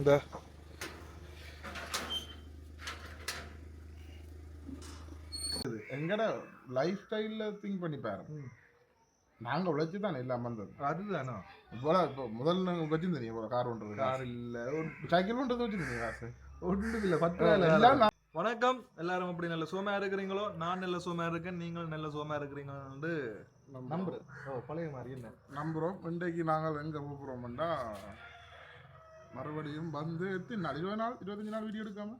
இந்த எங்கட லைஃப் ஸ்டைல்ல திங்க் பண்ணி பாரு. நாங்க உழைச்சு தானே எல்லாம் வந்தது. அதுதானோ? போல இப்போ முதல்ல நாங்க வச்சிருந்தீங்க போல கார் ஒன்றது கார் இல்ல ஒரு சைக்கிள் ஒன்றது வச்சிருந்தீங்க காசு. ஒன்றும் இல்ல பத்து இல்ல. எல்லாம் வணக்கம். எல்லாரும் அப்படி நல்ல சோமா இருக்கிறீங்களோ? நான் நல்ல சோமா இருக்கேன் நீங்கள் நல்ல சோமா இருக்கிறீங்கன்னு நம்புறேன். ஓ பழைய மாதிரி என்ன நம்புறோம். இன்றைக்கு நாங்கள் எங்க போகிறோம்டா மறுபடியும் வந்து எத்தனை நாள்? இருபது நாள் இருபத்தஞ்சு நாள் வீடியோ எடுக்காம?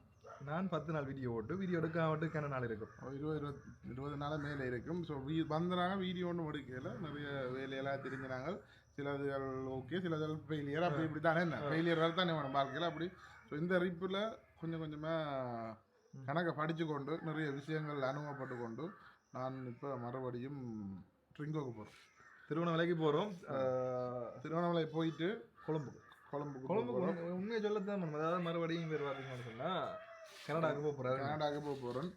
நான் பத்து நாள் வீடியோ ஓட்டு. வீடியோ எடுக்க விட்டு கன நாள் இருக்கும்? இருபது இருபது இருபது நாள் மேலே இருக்கும். ஸோ வீ வந்தனாங்க வீடியோ ஒன்றும் எடுக்கல. நிறைய வேலையெல்லாம் தெரிஞ்சினாங்க. சிலதுகள் ஓகே சிலதுகள் ஃபெயிலியர் அப்படி இப்படி தானே என்ன? ஃபெயிலியர் தானே வேணும் வாழ்க்கையில். அப்படி ஸோ இந்த ரிப்பில் கொஞ்சம் கொஞ்சமாக கணக்கை படித்து கொண்டு நிறைய விஷயங்கள் அனுபவப்பட்டு கொண்டு நான் இப்போ மறுபடியும் ட்ரிங்கோக்கு போகிறேன் திருவண்ணாமலைக்கு போறோம். திருவண்ணாமலை போயிட்டு கொழும்புக்கு. கொழம்புக்கு கொழும்புக்கு உண்மையை சொல்லத்தான் அதாவது மறுபடியும் பேர் பார்த்தீங்கன்னு சொன்னா கனடாக்கு போக போறாரு. கனடாக்கு போக போகிறேன்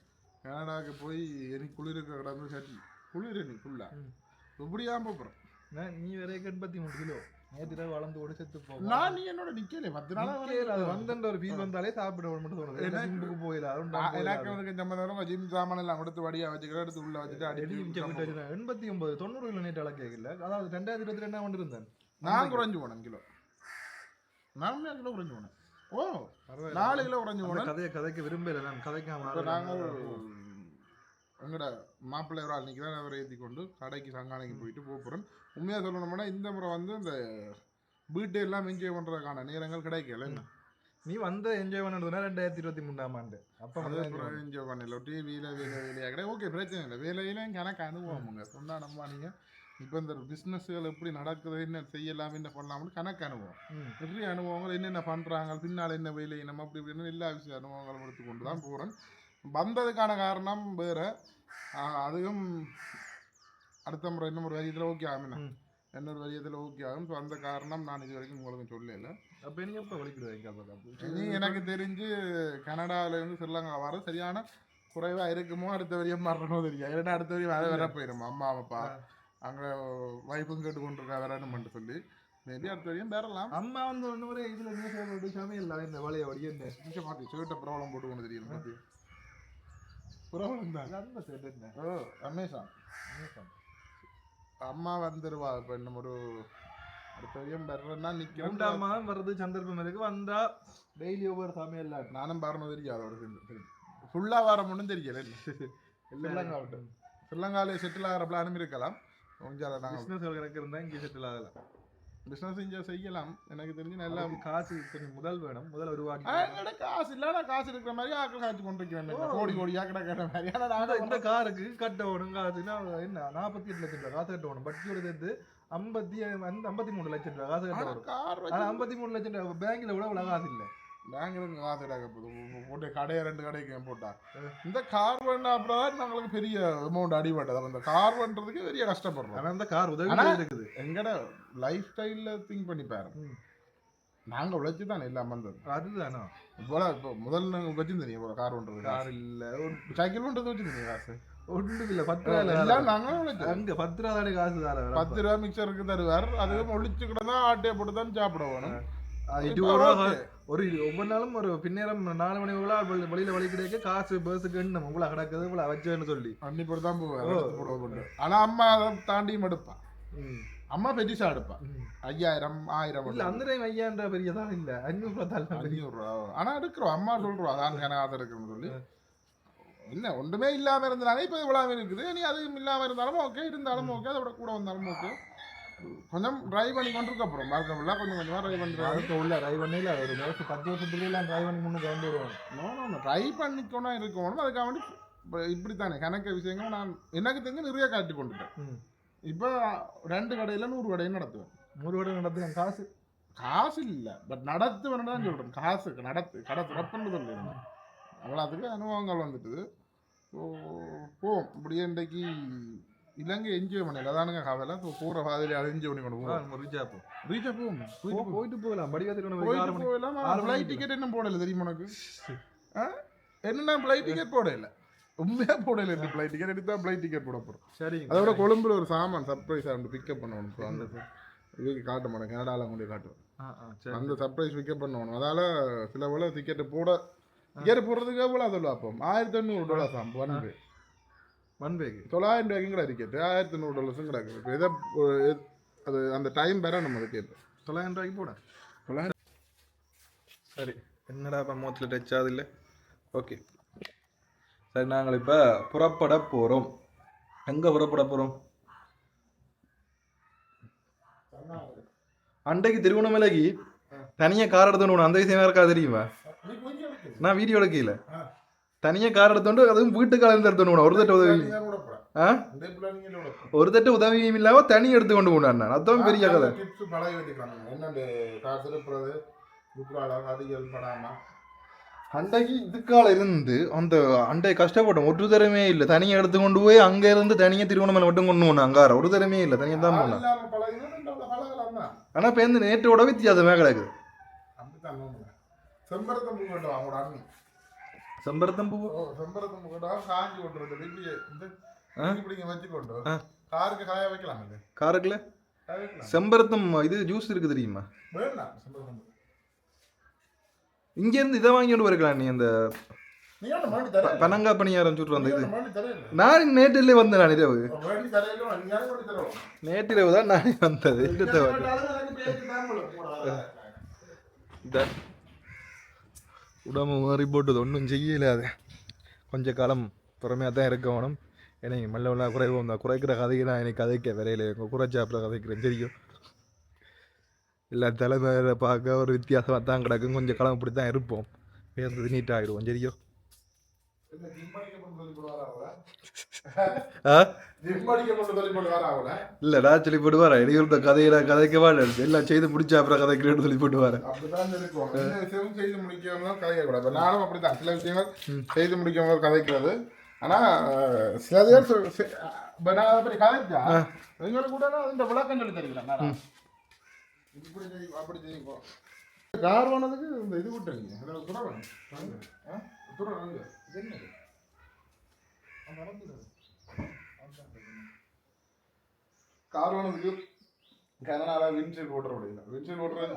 கனடாக்கு போய் எனக்கு குளிருக்கு கிடந்து சட்டி குளிர் எனக்கு ஃபுல்லாக ம். இப்படியாம போகிறேன் நான் நீ வேற எண்பத்தி மூணு கிலோ. நேற்று வளர்ந்து ஓடி செத்து போகும் நான் நீ என்னோட நிக்கல பத்து நாளா அது வந்தன்ற ஒரு ஃபீல் வந்தாலே சாப்பிட மட்டும் தோணுது. ஜிம்புக்கு போயில எனக்கு வந்து சம்பந்தம் ஜிம் சாமான் எல்லாம் கொடுத்து வடியா வச்சுக்கிறேன் எடுத்து உள்ள வச்சுட்டு அடிச்சு எண்பத்தி ஒன்பது தொண்ணூறு கிலோ நேற்று கேட்கல அதாவது ரெண்டாயிரத்தி இருபத்தி ரெண்டாம் ஆண்டு இருந்தேன். நான் குறைஞ்சு போனேன் கிலோ. உண்மையா கிலோ குறைஞ்சு போனேன். ஓ நாலு கிலோ அந்த போனேன். கதையை கதைக்க விரும்பல நான் கதைக்காம நாங்கள் எங்கட மாப்பிள்ளை ஒரு ஆள் நிற்கிறார் அவரை ஏற்றி கொண்டு கடைக்கு சங்கானைக்கு போயிட்டு போக போகிறோம் உண்மையாக சொல்லணும்னா இந்த முறை வந்து இந்த வீட்டை எல்லாம் என்ஜாய் பண்ணுறதுக்கான நேரங்கள் கிடைக்கல. என்ன நீ வந்த என்ஜாய் பண்ணதுனா ரெண்டாயிரத்தி இருபத்தி மூணாம் ஆண்டு. அப்ப வந்து என்ஜாய் பண்ணல. டிவியில் வேலை வேலையாக கிடையாது. ஓகே பிரச்சனை இல்லை. வேலையிலும் கணக்கு அனுபவமுங்க சொன்னா நம்ம நீங்கள் இப்போ இந்த பிஸ்னஸ்கள் எப்படி நடக்குது என்ன செய்யலாம் என்ன பண்ணலாம்னு கணக்கு அனுபவம். நிறைய அனுபவங்கள் என்னென்ன பண்ணுறாங்க பின்னால் என்ன வேலை நம்ம அப்படி இப்படின்னு எல்லா விஷய அனுபவங்களும் எடுத்துக்கொண்டு தான் போகிறேன் வந்ததுக்கான காரணம் வேறு. அதுவும் அடுத்த முறை இன்னும் ஒரு வரியத்தில் ஓகே ஆகும் ம். இன்னொரு வரியத்தில் ஓகே ஆகும். ஸோ அந்த காரணம் நான் இது வரைக்கும் உங்களுக்கு சொல்லல. அப்ப நீ எப்ப வலிக்குது வைக்காத நீ எனக்கு தெரிஞ்சு கனடால இருந்து ஸ்ரீலங்கா வர சரியான குறைவா இருக்குமோ அடுத்த வரையும் வரணும் தெரியும் ஏன்னா அடுத்த வரையும் வேற வர போயிடும் அம்மா அப்பா அங்க வைஃபும் கேட்டு கொண்டிருக்கா வரணும்னு சொல்லி மேபி அடுத்த வரையும் வரலாம் அம்மா வந்து ஒண்ணு முறை இதுல நியூஸ் போட்டு சமையல் இந்த வழிய வழி என்ன? நிமிஷம் மாட்டி சீட்டை ப்ராப்ளம் போட்டு கொண்டு தெரியும் பாத்தி ப்ராப்ளம் தான். ஓ அமேசான். அம்மா வந்துருவா. இப்போ இன்னும் ஒரு அடுத்த வரையும் வர்றேன்னா நிற்கிறேன் மூன்றாம் மாதம் வர்றது சந்தர்ப்பம் இருக்கு வந்தா டெய்லி ஒவ்வொரு சமையல் நானும் வரணும் தெரியாது ஒரு ஃபுல்லாக வர முடியும் தெரியல ஸ்ரீலங்கா விட்டு ஸ்ரீலங்காவில் செட்டில் ஆகிற பிளானும் இருக்கலாம். கொஞ்சம் நாங்கள் பிசினஸ் எனக்கு இருந்தா இங்கே செட்டில் ஆகல. பிஸ்னஸ் இங்கே செய்யலாம். எனக்கு தெரிஞ்சு நல்லா காசு கொஞ்சம் முதல் வேணும். முதல் என்கிட்ட காசு? இல்லை நான் காசு இருக்கிற மாதிரி ஆக்கள் காய்ச்சி கொண்டு இருக்கிறேன் கோடி கோடியாக கிடக்கிற மாதிரி. ஆனால் இந்த காருக்கு கட்ட வேணும் காசுனா என்ன நாற்பத்தி எட்டு லட்சம் ரூபா காசு கட்ட வேணும் பட்டியோட சேர்த்து ஐம்பத்தி ஐம்பத்தி மூணு லட்சம் ரூபா காசு கட்ட வரும் கார் ஆனா ஐம்பத்தி மூணு லட்சம் ரூபா. பேங்க்ல விட அவ்வளவு காசு இல்ல. பேங்கில் காசு கிடக்க. போகுது போட்டு கடையை ரெண்டு கடைக்கு போட்டா. இந்த கார் பண்ண அப்புறம் நம்மளுக்கு பெரிய அமௌண்ட் அடிபட்டது? அப்ப இந்த கார் பண்ணுறதுக்கு பெரிய கஷ்டப்படுறோம். ஆனா அந்த கார் உதவி இருக்குது. எங்கட லைஃப் ஸ்டைலில் திங்க் பண்ணி பாரு. நாங்கள் உழைச்சி தானே எல்லாம் வந்தது. அதுதானோ? போல இப்போ முதல்ல நாங்கள் வச்சிருந்தீங்க போல கார் பண்ணுறது கார் இல்ல ஒரு சைக்கிள் பண்ணுறது வச்சிருந்தீங்க காசு. ஒன்றும் இல்ல பத்து ரூபா எல்லாம் நாங்களும் உழைச்சோம் அங்க பத்து ரூபா தானே காசு தர பத்து ரூபா மிக்சருக்கு தருவார். அதுவும் ஒழிச்சு கூட தான் ஆட்டையை போட்டு தான் சாப்பிட வேணும். ஒரு ஒவ்வொரு நாளும் ஒரு பின்னேரம் நாலு மணி உள்ள வெளியில வழி கிடைக்க காசு பஸ்ஸுக்கு எண்ணம் உங்களை கிடக்குது உங்களை வச்சேன்னு சொல்லி. அன்னி போட்டு தான் போவேன் ஆனா அம்மா அதை தாண்டியும் எடுப்பா அம்மா பெட்டிஸா எடுப்பா ஐயாயிரம் ஆயிரம் இல்ல அந்த டைம் ஐயான்ற பெரியதான் இல்ல. அஞ்சூறு ரூபா தான் அஞ்சூறு ரூபா ஆனா எடுக்கிறோம். அம்மா சொல்றோம். அதான் அதை எடுக்கணும்னு சொல்லி. என்ன ஒன்றுமே இல்லாம இருந்தாலும் இப்போ இவ்வளவு இருக்குது. நீ அதுவும் இல்லாம இருந்தாலும் ஓகே இருந்தாலும் ஓகே அதோட கூட வந்தாலும் ஓகே கொஞ்சம் டிரைவ் பண்ணி கொண்டிருக்க அப்புறம் ஃபுல்லாக கொஞ்சம் கொஞ்சமாக டிரைவ் பண்ணுறாரு அடுத்த உள்ள டிரைவ் பண்ணல ஒரு வருஷம் பத்து வருஷத்துக்கு எல்லாம் டிரைவ் பண்ணி முன்னுக்கு வந்து வருவாங்க நோ நோ ட்ரை பண்ணிக்கணும் இருக்கணும் அதுக்காக வேண்டி இப்போ இப்படித்தானே. கணக்கு விஷயங்கள் நான் எனக்கு தெரிஞ்சு நிறைய காட்டி கொண்டுட்டேன். இப்போ ரெண்டு கடையில் நூறு கடையும் நடத்துவேன். நூறு வருடம் நடத்துக்கலாம் காசு. காசு இல்லை. பட் நடத்துவேன்னு தான் சொல்கிறேன் காசு நடத்து கடை திறப்புன்னு சொல்லிடுறேன் அவ்வளோத்துக்கு அனுபவங்கள் வந்துட்டுது. ஸோ போவோம். இப்படியே இன்றைக்கு இலங்கை என்ஜாய் பண்ணல அதானுங்க கவலை ஸோ போகிற பாதையில் அதை என்ஜாய் பண்ணி கொண்டு போவோம் போ ரீச்சாக போவோம் போ- போயிட்டு போகலாம் படிவாத்திட்டு போயிட்டு போகலாம் ஃப்ளைட் டிக்கெட் என்ன போடல தெரியுமா உனக்கு? என்னன்னா ஃப்ளைட் டிக்கெட் போடல உண்மையாக போடல இந்த ஃப்ளைட் டிக்கெட் எடுத்தா ஃப்ளைட் டிக்கெட் போட போகிறோம் சரிங்க அதோட கொழும்புல ஒரு சாமான் சர்ப்ரைஸ் ஆண்டு பிக்கப் பண்ணணும் அந்த இதுக்கு காட்ட மாட்டேன் கனடாவில் கொண்டு சரி அந்த சர்ப்ரைஸ் விற்க பண்ணணும் அதால சில வேலை டிக்கெட்டு போட டிக்கெட் போடுறதுக்கு எவ்வளோ அதில் அப்போ ஆயிரத்தி எண்ணூறு டாலர்ஸ் ஆகும் ஒன் ஒன் பேக்கு தொள்ளாயிரம் ரூபாய்க்கும் கூட டிக்கெட்டு ஆயிரத்தி எண்ணூறு டாலர்ஸும் கிடக்கு இப்போ எதை அது அந்த டைம் வேற நம்ம டிக்கெட் தொள்ளாயிரம் ரூபாய்க்கு போட. தொள்ளாயிரம் சரி என்னடா இப்போ மூத்தில் டச் ஆகுது இல்லை? ஓகே சரி நாங்கள் இப்போ புறப்பட போகிறோம் எங்கே புறப்பட போகிறோம் அண்டைக்கு திருவண்ணாமலைக்கு தனியாக கார் எடுத்துட்டு அந்த விஷயம் இருக்கா தெரியுமா? நான் வீடியோ எடுக்கல தனியாக கார் எடுத்துட்டு அதுவும் வீட்டுக்கு கலந்து எடுத்துட்டு ஒரு தட்டு உதவி. ஒரு தட்டு உதவியும் இல்லாம தனி எடுத்து கொண்டு போனான் அதான் பெரிய கதை. அண்டைக்கு இதுக்கால இருந்து அந்த அண்டை கஷ்டப்பட்டோம் ஒரு தரமே இல்லை. தனியாக எடுத்து கொண்டு போய் அங்க இருந்து தனியாக திருவண்ணாமலை மட்டும் கொண்டு போனோம் அங்கார ஒரு தரமே இல்லை. தனியாக தான் போனோம் இல்லாமல் பழகினா ரெண்டு பழகலாம் தான். ஆனா இப்போ இந்த நேற்றோட வித்தியாசமே கிடக்குது. அப்படித்தான் நோம்புங்க. செம்பருத்தம் பூ காஞ்சி கொண்டு இந்த? இப்படிங்க வச்சுக்கொண்டு ஆ. காருக்கு காய வைக்கலாம் இல்லை? காருக்குல? செம்பருத்தம் இது ஜூஸ் இருக்கு தெரியுமா? வேண்டாம் செம்பருத்தம் பூ. இங்க இருந்து இதை வாங்கி கொண்டு வரக்கலாம் நீ அந்த பனங்கா பணியாரம் சுட்டு வந்த இது நான் நேற்றிலே வந்தேன் நான் இரவு நேற்றிரவு தான் நானே வந்தது. இந்த உடம்பு மாறி போட்டது. ஒன்றும் செய்யல அது. கொஞ்ச காலம் திறமையாக தான் இருக்க வேணும். எனக்கு மெல்ல மெல்ல குறைவோம் வந்தால் குறைக்கிற கதைக்கு நான் எனக்கு கதைக்க விரையில. எங்கள் குறைச்சாப்பில் கதைக்கிறேன் தெரியும். இல்லை தலைமையில பார்க்க ஒரு வித்தியாசமாக தான் கிடக்கும். கொஞ்சம் காலம் இப்படி தான் இருப்போம் பேர்ந்தது நீட்டாக ஆகிடுவோம் தெரியும் இல்லை நான் சொல்லி போட்டு வரேன் இடையூறு கதையில கதைக்க வாழ எல்லாம் செய்து முடிச்சா அப்புறம் கதைக்கிறேன்னு சொல்லி போட்டு வரேன் என்ன செய்து முடிக்காம கதைக்கக்கூடாது இப்ப நானும் அப்படித்தான். சில விஷயங்கள் செய்து முடிக்காம கதைக்கிறது. ஆனா சில பேர் நான் கதைச்சா எங்களுக்கு கூட நான் இந்த விளக்கம் சொல்லி செய்யும் அப்படி செய்யும் கார் இந்த இது விட்டுருங்க. துறவன் துறவன் இது என்னது அந்த அளவுக்கு கார் போனதுக்கு கனடால விண்ட்ஷீல்ட் ஓட்டுற முடியல விண்ட்ஷீல்ட் ஓட்டுறது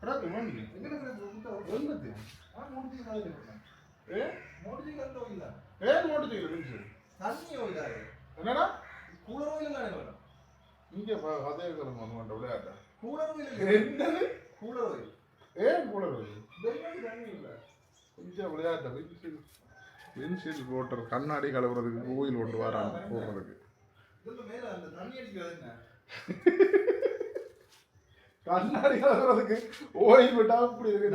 கிடக்கு, வேண்டி. எங்கத்து? ஏ? மோடிஜி கந்த ஏன் தண்ணி என்னடா கூலர் ஓயில தானே வேணும் இங்க அதே விளையாட்ட கூலர் ஓயில் என்னது கூலர் ஓயில் ஏன் கூட வருது தண்ணி இல்லை கொஞ்சம் விளையாட்ட விண்ட்ஷீல்ட் விண்ட்ஷீல்ட் போட்டுற கண்ணாடி கலவுறதுக்கு கோயில் கொண்டு வரான் போடுறதுக்கு இதுல மேல அந்த தண்ணி அடிக்கிறது என்ன கண்ணாடி கழுவுறதுக்கு ஓயில் விட்டா இப்படி இருக்கு.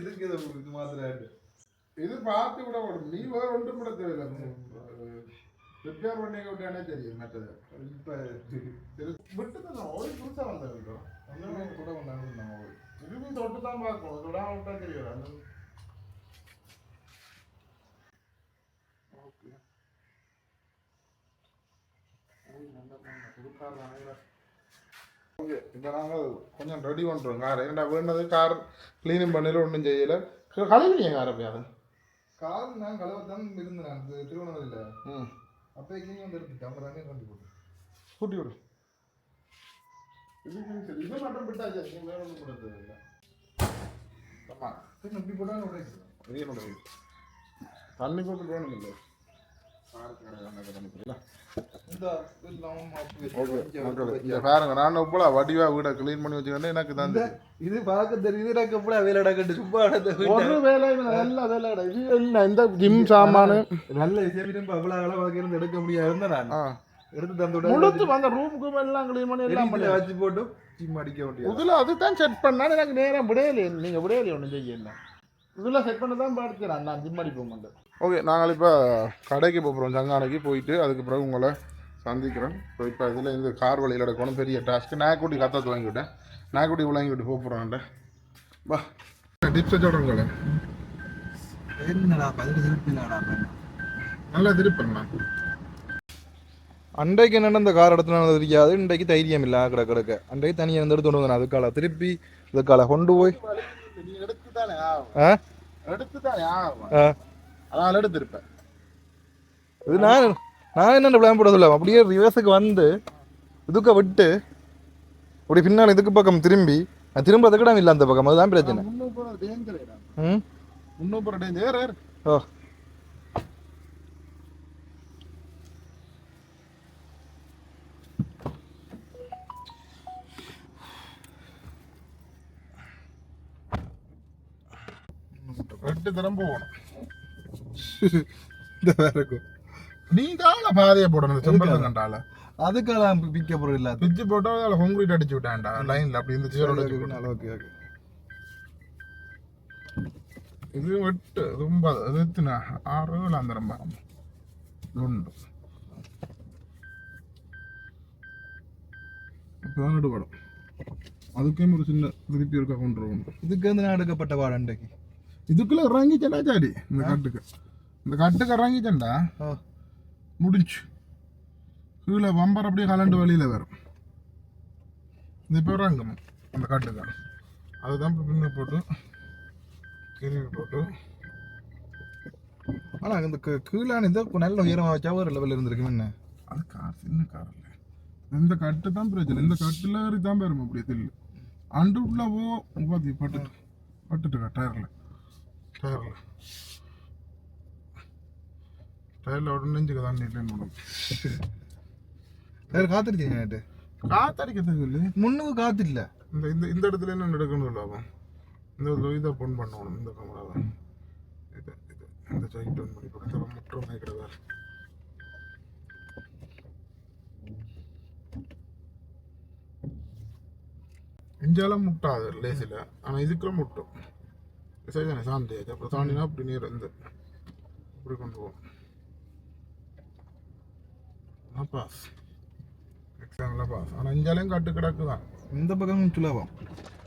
இதுக்கு இது மாதிரி இது பார்த்து விட முடியும் நீ வேற ஒன்றும் கூட தேவையில்லை ரிப்பேர் பண்ணி விட்டானே தெரியும் மற்றது. இப்ப விட்டு தான் ஓயில் புதுசாக வந்தது ஒன்றுமே கூட வந்தாங்க ஓயில் இதுவும் தொட்டு தான் பார்க்கணும் தொடாம விட்டா தெரியும் அந்த ஓகே. ஓகே இப்போ நாங்கள் கொஞ்சம் ரெடி பண்ணுறோம் கார். ஏன்டா வேண்டது கார் க்ளீனிங் பண்ணல ஒன்றும் செய்யலை. கழுவினிய கார் அப்பயாவது கால் நான் கலவத்தான் இருந்தேன். திருவண்ணாமலையில. ம். அப்போ இங்கேயும் வந்து எடுத்துட்டு அவங்க தண்ணி கொண்டு போட்டு கூட்டி விடு. இது இது மட்டும் விட்டாச்சு வேற ஒன்றும் தேவையில்லை. ஆமாம் இப்படி போட்டா உடைக்குது இது என்னோட இது. தண்ணி போட்டு வேணும் இல்லை காருக்கு கிடையாது தண்ணி போடல இந்த பாருங்க நான் இவ்வளோ வடிவா வீடை க்ளீன் பண்ணி வச்சுக்கிட்டே எனக்கு தான் இது பார்க்க தெரியுது எனக்கு எப்படி வேலை நடக்கட்டு சும்மா நடந்த ஒரு வேலை நல்ல இது இந்த ஜிம் சாமானு? நல்ல அவ்வளோ அளவாக இருந்து எடுக்க முடியாது இருந்தா நான். எடுத்து தந்து முழுத்து அந்த ரூமுக்கு எல்லாம் க்ளீன் பண்ணி எல்லாம் பண்ணி வச்சு போட்டு சிம் அடிக்க முடியாது இதில் அதுதான் செட் பண்ணா எனக்கு நேரம் விடையலையே நீங்கள் விடையலையே ஒன்றும் செய்யல. இதில் செட் பண்ண தான் படிக்கிறேன் நான் ஜிம் அடிக்க மாட்டேன். ஓகே நாங்கள் இப்போ கடைக்கு போகிறோம் சங்கானைக்கு போயிட்டு அதுக்கு பிறகு உங்களை சந்திக்கிறேன் இப்போ இப்போ இதில் இந்த கார் வழியில் எடுக்கணும் பெரிய டாஸ்க்கு நாய்க்குட்டி கத்தத்து வாங்கி விட்டேன் நாய்க்குட்டி வாங்கி விட்டு போக வா. டிப்ஸை சொல்கிறேன் என்னடா பதில் திருப்பிலாடா நல்லா திருப்பண்ணா அன்றைக்கு என்னென்ன இந்த கார் எடுத்துனது தெரியாது இன்றைக்கு தைரியம் இல்லை கிட கிடக்க அன்றைக்கு தனியாக இருந்து எடுத்து கொண்டு வந்தேன். அதுக்கால திருப்பி இதுக்கால கொண்டு போய் எடுத்திருப்பேன். இது நான் நான் என்ன பிளான் போட அப்படியே ரிவர்ஸுக்கு வந்து இதுக்க விட்டு அப்படி பின்னால் இதுக்கு பக்கம் திரும்பி நான் திரும்ப அதுக்கு இடம் இல்லை அந்த பக்கம். அதுதான் பிரச்சனை. ஓ. ரெண்டு தரம் போகணும் இந்த வேற இருக்கும் நீ தான பாதையை போடணும் செம்பரம் கண்டால அதுக்காக. பிக்க போகிறது இல்லை பிச்சு போட்டா அதில் ஹோங்கிரீட் அடிச்சு விட்டான்டா லைன்ல அப்படி இந்த சீரோட ஓகே ஓகே இது எட்டு ரொம்ப எத்தனை? ஆறு ஏழு அந்த ரொம்ப உண்டு இப்போதான் நடுபடும் அதுக்கே ஒரு சின்ன திருப்பி இருக்க கொண்டு உண்டு இதுக்கு வந்து நான் எடுக்கப்பட்ட பாடம் அன்றைக்கு. இதுக்குள்ள இறங்கிச்சண்டா சாடி இந்த காட்டுக்கு இந்த காட்டுக்கு இறங்கிச்சண்டா முடிஞ்சு கீழே வம்பர் அப்படியே கலண்டு வழியில வரும் இது இப்போ இறங்கும் அந்த காட்டுக்கு அதுதான் இப்போ பின்ன போட்டு கிருவி போட்டு ஆனால் இந்த கீழான இது நல்ல உயரமாக வச்சா ஒரு லெவலில் இருந்திருக்கு என்ன அது கார் சின்ன கார் இல்லை இந்த கட்டு தான் பிரச்சனை இந்த கட்டில் தான் பேரும் அப்படியே தில்லு அண்டு உள்ள போ பாத்தி பட்டுட்டு டயரில் டயரில் டயரில் உடனே நெஞ்சுக்க தண்ணி இல்லைன்னு உனக்கு வேறு காத்திருக்கீங்க நேற்று காத்தடிக்கிறது இல்லை முன்னுக்கு காத்து இல்லை இந்த இந்த இந்த இடத்துல என்ன நடக்கணும் இல்லாம இந்த இதை பொன் பண்ணணும் இந்த கேமராவை இது இது இந்த சைட் ஒன் பண்ணி கொடுத்தா முற்றம் நினைக்கிறதா இஞ்சாலும் முட்டாது லேசில் ஆனால் இதுக்குள்ள முட்டும் சரிதானே சாந்தியாச்சு அப்புறம் தாண்டினா அப்படி நீர் இந்த. இப்படி கொண்டு போவோம் பாஸ் எக்ஸாமில் பாஸ் ஆனால் இஞ்சாலையும் கட்டு கிடக்கு தான். இந்த பக்கம் சுலபம்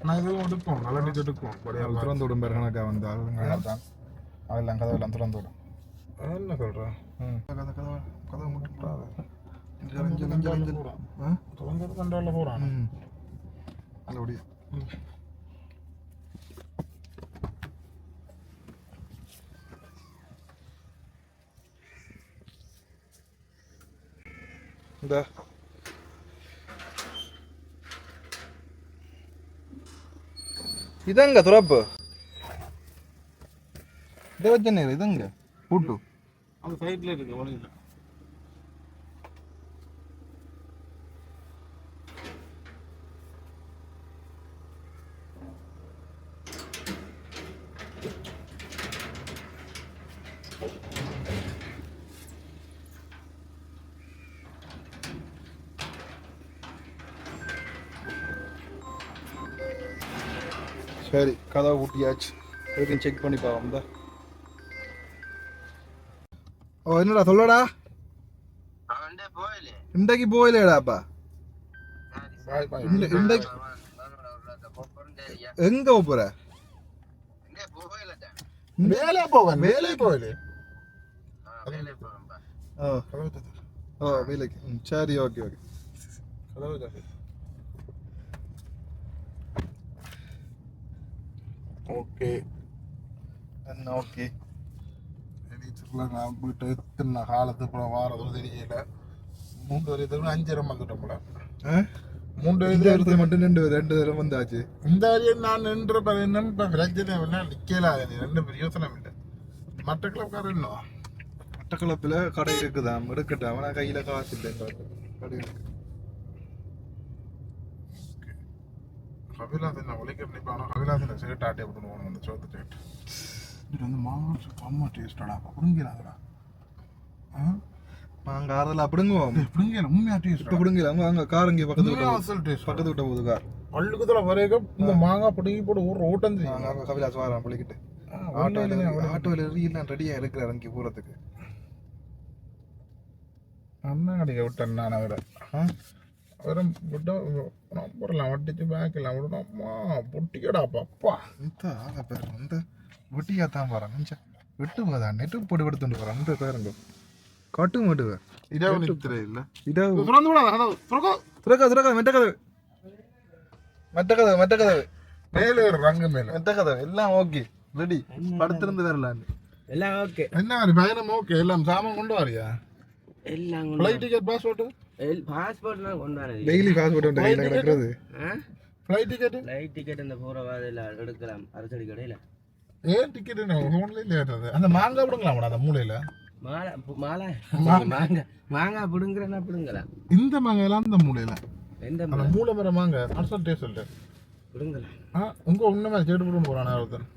நான் இதுவும் எடுப்போம் நல்ல நீட் எடுப்போம். படியால் திறந்து விடும் பேர் கணக்கா வந்து. அதுங்க தான் அதெல்லாம் கதவெல்லாம் திறந்து விடும் என்ன சொல்கிறேன் ம். கதை கதவை கதவை மட்டும் ஆ? தொலைஞ்சது கண்டால போகிறான் ம். நல்லபடியா. இந்த இதங்க துறப்பு இதை வச்ச நேரம் இதங்க பூட்டு அந்த சைடில் இருக்கு வழியில் கதவை பூட்டியாச்சு எதுக்கும் செக் பண்ணி பார்ப்போம் தான் ஓ என்னடா சொல்லடா போயிலே இன்றைக்கு போயிலேடாப்பா இன்றைக்கு எங்க போற மேலே போவேன் மேலே போகிறேன்ப்பா ஓ. ஓ வேலைக்கு சரி ஓகே ஓகே கதவு ஓகே என்ன நான் போயிட்டு எத்தனை காலத்து அப்புறம் வாரதும் தெரியல. மூன்று வரையத்துக்கு அஞ்சரம் வந்துட்டோம்ல ஆ? மூன்று இந்த வரையத்துக்கு இடத்துல மட்டும் ரெண்டு ரெண்டு தடவை வந்தாச்சு. இந்த வரையும் நான் நின்ற பையனும் இப்போ பிரச்சனை இல்லை நிற்கல ரெண்டு பிரயோசனம் இல்லை. மற்ற கிளப்காரர் இன்னும் மட்டக்களப்பில் கடை இருக்குதாம் எடுக்கட்டாம். ஆனால் கையில் காசு இல்லை கடை இருக்கு. கபிலாசன் ஒழிக்க நிற்பானோ கபிலாசன் சேட்டு ஆட்டி அப்படின்னு போகணும் அந்த சோத்து சேட்டு இது வந்து மாசு அம்மா டேஸ்டடா பிடுங்கிறாங்கடா ஆ? நாங்கள் ஆறுதல் அப்படிங்குவோம் பிடுங்கல உண்மையா இப்போ டேஸ்ட் பிடுங்கல அவங்க அங்கே கார் இங்கே பக்கத்து விட்ட அசல் டேஸ்ட் பக்கத்து விட்ட போகுது கார் பள்ளுக்குத்துல வரைக்கும் இந்த மாங்காய் பிடுங்கி போட்டு ஒரு ஓட்டம் தெரியும்? நாங்கள் அங்கே கவிலாஸ் வாரம் ஆட்டோ ஆட்டோவில் ஆட்டோவில் எல்லாம் ரெடியாக இருக்கிறார் இங்கே போகிறதுக்கு அண்ணன் கடைக்க விட்டேன் நான் அவரை. அவரை விட்ட நம்பர்லாம் வட்டிச்சு பேக்கெல்லாம் விடணும் அம்மா பொட்டிக்கடாப்பா அப்பா இந்த ஆளை பேர் இந்த வெட்டியாக தான் போகிறான் கொஞ்சம் விட்டு போதா நெட்டு போட்டு எடுத்துட்டு போகிறான் இந்த பேருங்க காட்டு மாட்டுவ இரவு நித்திரை இல்ல இதா திறந்து விடாத கதவு திறக்கோ துறக்கா துறக்கா மெட்ட கதவு மெட்ட கதவு மெட்ட கதவு மேலே ஒரு ரங்கு மேல மெட்ட கதவு எல்லாம் ஓகே ரெடி படுத்திருந்து வரலான்னு எல்லாம் ஓகே என்ன மாதிரி பயணம் பாஸ்போர்ட் பாஸ்போர்ட்லாம் கொண்டு வரது டெய்லி பாஸ்போர்ட் வந்து கையில் கிடக்கிறது? ஃப்ளைட் டிக்கெட் ஃப்ளைட் டிக்கெட் இந்த போகிற வாதில் எடுக்கலாம். அரசடி கடையில். ஏன் டிக்கெட் ஃபோன்ல இல்லையாட்டது அந்த மாங்காய் விடுங்களாம் அந்த மூலையில. மாலை மாலை. மாங்காய் மாங்காய் பிடுங்குறேன்னா பிடுங்கலாம். இந்த மாங்காய் எல்லாம் அந்த மூலையில. எந்த மூளை மர மாங்காய் நர்சல் டேஸ்ட் இல்லை பிடுங்கலாம். ஆ உங்க உண்மை சேடு போடும் போறானே ஒருத்தன்.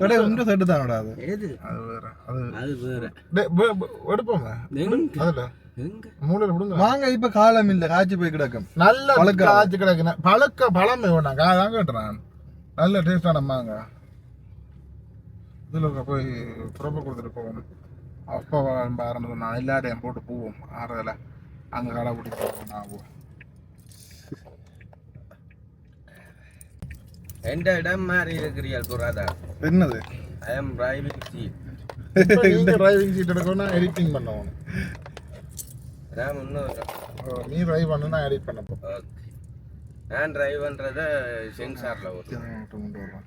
கடை உங்க சட்டு தானடா அது? வேற அது. அது வேற. எங்க? அதுல. விடுங்க. வாங்க இப்ப காலம் இல்ல. காய்ச்சி போய் கிடக்கும். நல்ல பழக்க. காய்ச்சி கிடக்குன பழக்க பழமை வேணாம். அதான் கேட்டுறான் நல்ல டேஸ்டான மாங்காய் இதில் போய் புறப்ப கொடுத்துட்டு போகணும். அப்பா ஆரம்பிச்சு நான் எல்லாரையும் போட்டு போவோம். ஆறதில். அங்கே கடை பிடி போவோம் நான் போவோம் எந்த இடம் மாதிரி இருக்கிறீர்கள் புராதா? என்னது? ஐ எம் டிரைவிங் சீட் நீங்கள் டிரைவிங் சீட் எடுக்கணும்னா எடிட்டிங் பண்ணணும். நான் முன்னூறு நீ டிரைவ் பண்ணு நான் எடிட் பண்ண போகிறேன் நான் டிரைவ் பண்ணுறத சென்சாரில் வரலாம்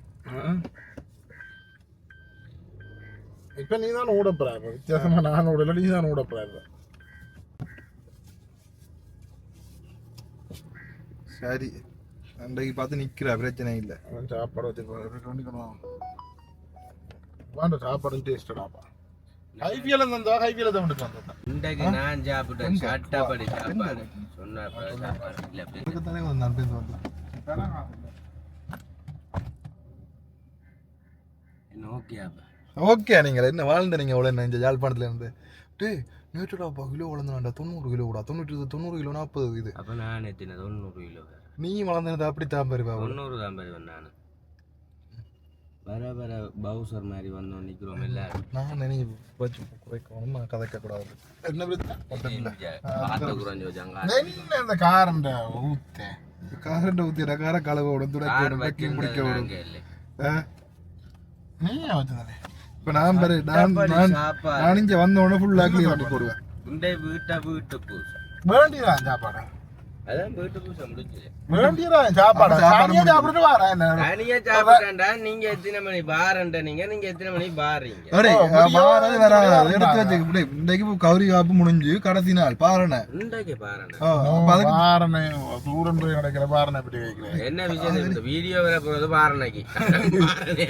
இப்போ நீ தான் ஓடப்போற இப்போ வித்தியாசமாக நான் ஓடல நீ தான் ஓடப்போற இப்போ சரி. அன்றைக்கு பார்த்து நிக்கிற பிரச்சனை இல்ல. சாப்பாடு வச்சு பண்ணிக்கணும் வாண்ட சாப்பாடு டேஸ்டடாப்பா. ஹைஃபியில் இருந்தா ஹைஃபியில் தான் வந்துட்டு வந்தேன் இன்றைக்கு நான் சாப்பிட்டேன். சட்டப்படி சாப்பாடு. சொன்ன சாப்பாடு இல்லை அதுக்குத்தானே வந்தான் பேருந்து வந்து என்ன ஓகேப்பா ஓகே நீங்கள். என்ன வாழ்ந்த நீங்கள் அவ்வளோ என்ன? இந்த யாழ்ப்பாணத்துல இருந்து. டேய் நேற்றுடாப்பா கிலோ வளர்ந்தாண்டா தொண்ணூறு கிலோ கூட தொண்ணூற்றி தொண்ணூறு கிலோ நாற்பது இது. அப்போ நான் எத்தின தொண்ணூறு கிலோ நீ வளர்ந்தது அப்படி தான் பெருவா தொண்ணூறு தான் பெறுவேன் நான். வர வர பவுசர் மாதிரி வந்தோம் நிற்கிறோம் எல்லாரும் நான் நினைவு வச்சு குறைக்கணும் கதைக்க கூடாது என்ன பிரச்சனை? பார்த்து குறைஞ்சி வச்சாங்க என்ன இந்த காரண்ட ஊத்தே. காரண்ட ஊத்திட கார பிடிக்க விடும் வச்சிருந்தாங்க இல்லை. ஆ? நீ வச்சதானே? இப்ப நான் பாரு நான் நான் இங்க வந்த உடனே ஃபுல்லா கிளீன் பண்ணி போடுவேன். இந்த வீட்டை வீட்டு பூசை வேண்டியதான் சாப்பாடு. சாப்பாடு. சாப்பாடு சாப்பிட்டுட்டு வரேன் என்ன? தனியா நீங்க எத்தனை மணி பாரண்ட நீங்க? நீங்க எத்தனை மணி வராது எடுத்து வச்சு கௌரி காப்பு முடிஞ்சு கடைசி நாள் பாருண்ணே. இன்றைக்கு பாருங்க பாரணை தூரம் போய் நடக்கிற பாரணை எப்படி வைக்கிறேன். என்ன விஷயம்? இந்த வீடியோ வர போறது பாரணைக்கு பாரணை?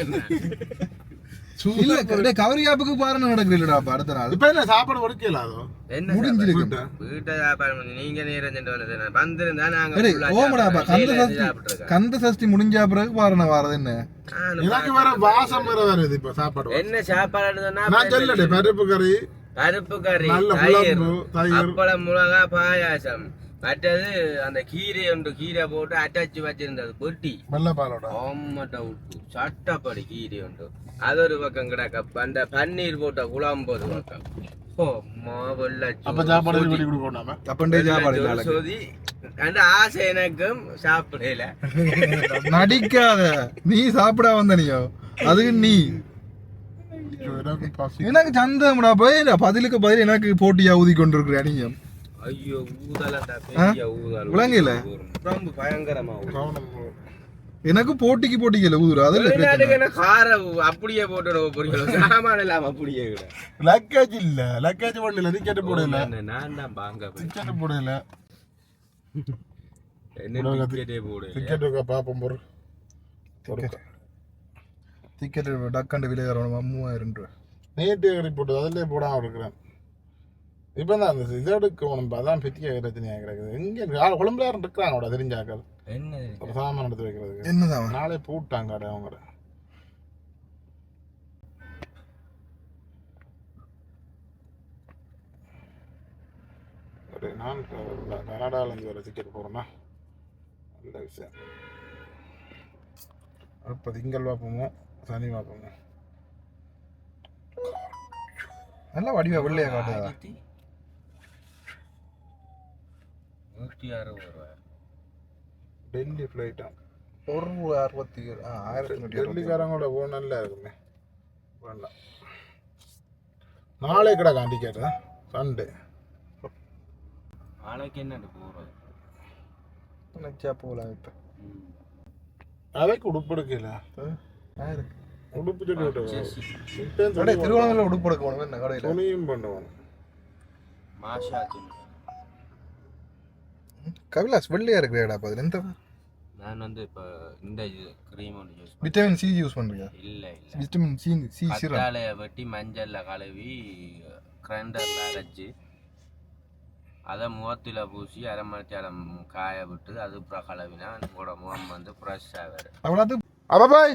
இல்ல காப்புக்கு பாருன்னு நடக்குதுல்லடா அப்ப அடுத்த நாள். இப்ப என்ன சாப்பாடு கொடுக்கல அதோ? என்ன முடிஞ்சிருக்கு? வீட்டை. சாப்பாடு. நீங்க நேரம் சென்று வந்து வந்திருந்தா நாங்க ஓமடாப்பா. கந்த சஷ்டி. கந்த சஷ்டி முடிஞ்ச பிறகு பாருண்ண வாரது என்ன? நானும் எனக்கு வேற வாசம் வேற வருது இப்ப சாப்பாடு என்ன சாப்பாடு சொன்னா? நான் சொல்லட்டே பருப்பு. கறி. பருப்பு கறி நல்ல அப்பளம் மிளகா பாயாசம். மற்றது அந்த கீரை ஒன்று கீரை போட்டு அட்டாச்சு வச்சிருந்தது பொட்டி. வெள்ளப்பாலோட. ஆமட்ட உப்பு சட்டப்படி கீரை உண்டு அது ஒரு பக்கம் கிடக்க. அந்த பன்னீர் போட்ட குழம்பு ஒரு பக்கம். ஆசை எனக்கும் சாப்பிடல. நடிக்காத. நீ சாப்பிட வந்த நீயோ? அதுக்கு நீ. எனக்கு பசி. எனக்கு சந்தம்டா போய் பதிலுக்கு பதில் எனக்கு போட்டியா ஊதி கொண்டிருக்கிற நீங்க ஐயோ ஊதல் விளங்கல? ரொம்ப பயங்கரமா. எனக்கு போட்டிக்கு போட்டிக்கு இல்ல ஊதுற அது இல்ல பிரச்சனை வெளிநாட்டுக்கு என்ன காரை அப்படியே போட்டு போறீங்களோ சாமான இல்லாம அப்படியே லக்கேஜ் இல்ல லக்கேஜ் பண்ணல டிக்கெட் போடல நான் தான் பாங்க டிக்கெட் போடல என்ன டிக்கெட்டே போடு டிக்கெட் பாப்போம் பொருள் டிக்கெட் டக்கண்டு விலை மூவாயிரம் ரூபாய். நேற்று ரிப்போர்ட் அதிலே போடாம இருக்கிறேன் இப்போ தான் அந்த இதை எடுக்கணும் அதான் பெரிய பிரச்சனையாக கிடக்குது. எங்கே கொழும்புல இருக்கிறாங்களோட தெரிஞ்சாக்கள். என்ன சாமான் எடுத்து வைக்கிறதுக்கு. என்னதான்? நாளே பூட்டாங்க கடை அவங்க நான் க- கனடாலேருந்து வர டிக்கெட் போகிறேன்னா நல்ல விஷயம். அப்போ திங்கள் பார்ப்போமோ? சனி பார்ப்போமோ? நல்ல வடிவா வெள்ளையா காட்டுதா ஆயிரத்தி நூற்றி அறுபது ரூபா டெல்லி ஃப்ளைட்டா ஒரு அறுபத்தி ஏழு ஆ ஆயிரத்தி அறுபத்தி. டெல்லிக்காரங்களோட ஓ நல்லா இருக்குமே வேண்டாம். நாளை கிடக்கு டிக்கெட் சண்டே நாளைக்கு என்னன்னு போகிறது நினச்சா போகலாம் இப்போ. நாளைக்கு உடுப்பு எடுக்கல யாருக்கு உடுப்பு சொல்லி விட்டு கடை திருவண்ணாமலை உடுப்பு எடுக்க போகணும் என்ன கடையில்? துணியும் பண்ணுவாங்க மாஷா துணி. கவிலாஸ் வெள்ளையா இருக்கிறேடா அப்போ அதில் எந்த நான் வந்து இப்போ இந்த க்ரீம் ஒன்று யூஸ் விட்டமின் சி யூஸ் பண்ணுறியா இல்லை இல்லை. விட்டமின் சி சி சிரம் வெட்டி மஞ்சள்ல கழுவி கிரைண்டர்ல அரைச்சி அதை முகத்தில் பூசி அரை மணித்தாலம் காய விட்டு அது அப்புறம் கழுவினா உங்களோட முகம் வந்து ஃப்ரெஷ்ஷாக வரும். அவ்வளோ அப்ப பாய்.